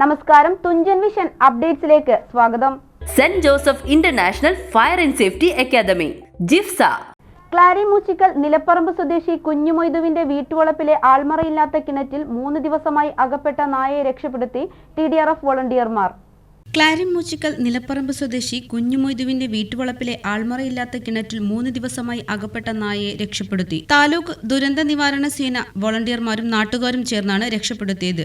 നമസ്കാരം തുഞ്ചൻ വിഷൻ അപ്ഡേറ്റ്സിലേക്ക് സ്വാഗതം. Saint Joseph international fire and safety academy JIFSA. Clari Moochikkal Nilapparambu സ്വദേശി കുഞ്ഞുമൊയ്തുവിന്റെ വീട്ടുവളപ്പിലെ ആൾമറയില്ലാത്ത കിണറ്റിൽ മൂന്ന് ദിവസമായി അകപ്പെട്ട നായയെ രക്ഷപ്പെടുത്തി ടി ഡി ആർ എഫ് വോളണ്ടിയർമാർ. ക്ലാരിൻ മൂച്ചിക്കൽ നിലപ്പറമ്പ് സ്വദേശി കുഞ്ഞുമൊയ്തുവിന്റെ വീട്ടുവളപ്പിലെ ആൾമറയില്ലാത്ത കിണറ്റിൽ മൂന്ന് ദിവസമായി അകപ്പെട്ട നായയെ രക്ഷപ്പെടുത്തി. താലൂക്ക് ദുരന്ത നിവാരണ സേന വോളണ്ടിയർമാരും നാട്ടുകാരും ചേർന്നാണ് രക്ഷപ്പെടുത്തിയത്.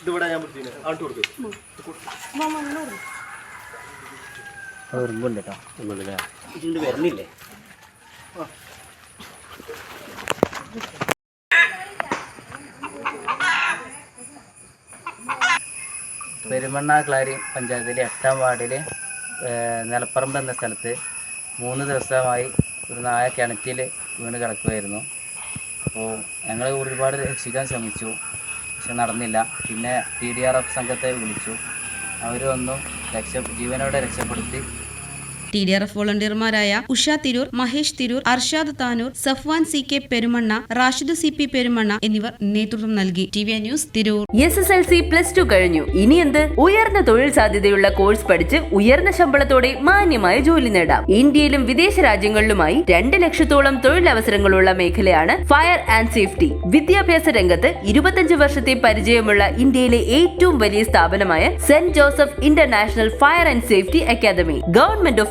ഇതിവിടെ ഞാൻ ഇതിണ്ട് വരുന്നില്ലേ? പെരുമണ്ണ ക്ലാരി പഞ്ചായത്തിലെ എട്ടാം വാർഡിൽ നിലപ്പറമ്പ് എന്ന സ്ഥലത്ത് മൂന്ന് ദിവസമായി ഒരു നായ കിണറ്റിൽ വീണ് കിടക്കുമായിരുന്നു അപ്പോൾ ഞങ്ങൾ ഒരുപാട് രക്ഷിക്കാൻ ശ്രമിച്ചു. പക്ഷെ നടന്നില്ല. പിന്നെ ടി ഡി ആർ എഫ് സംഘത്തെ വിളിച്ചു. അവർ വന്നു രക്ഷ ജീവനോടെ രക്ഷപ്പെടുത്തി T D R F വോളണ്ടിയർമാരായ Usha Tirur Mahesh Tirur Arshad Tanur Safwan C K Perumanna Rashid C P Perumanna എന്നിവർ നേതൃത്വം നൽകി. T V news Tirur. S S L C plus two കഴിഞ്ഞു. ഇനി എന്ത്? ഉയർന്ന തൊഴിൽ സാധ്യതയുള്ള കോഴ്സ് പഠിച്ച് ഉയർന്ന ശമ്പളത്തോടെ മാന്യമായ ജോലി നേടാം. ഇന്ത്യയിലും വിദേശ രാജ്യങ്ങളിലുമായി രണ്ട് ലക്ഷത്തോളം തൊഴിലവസരങ്ങളുള്ള മേഖലയാണ് ഫയർ ആൻഡ് സേഫ്റ്റി വിദ്യാഭ്യാസ രംഗത്ത് ഇരുപത്തഞ്ച് വർഷത്തെ പരിചയമുള്ള ഇന്ത്യയിലെ ഏറ്റവും വലിയ സ്ഥാപനമായ saint Joseph international fire and safety academy government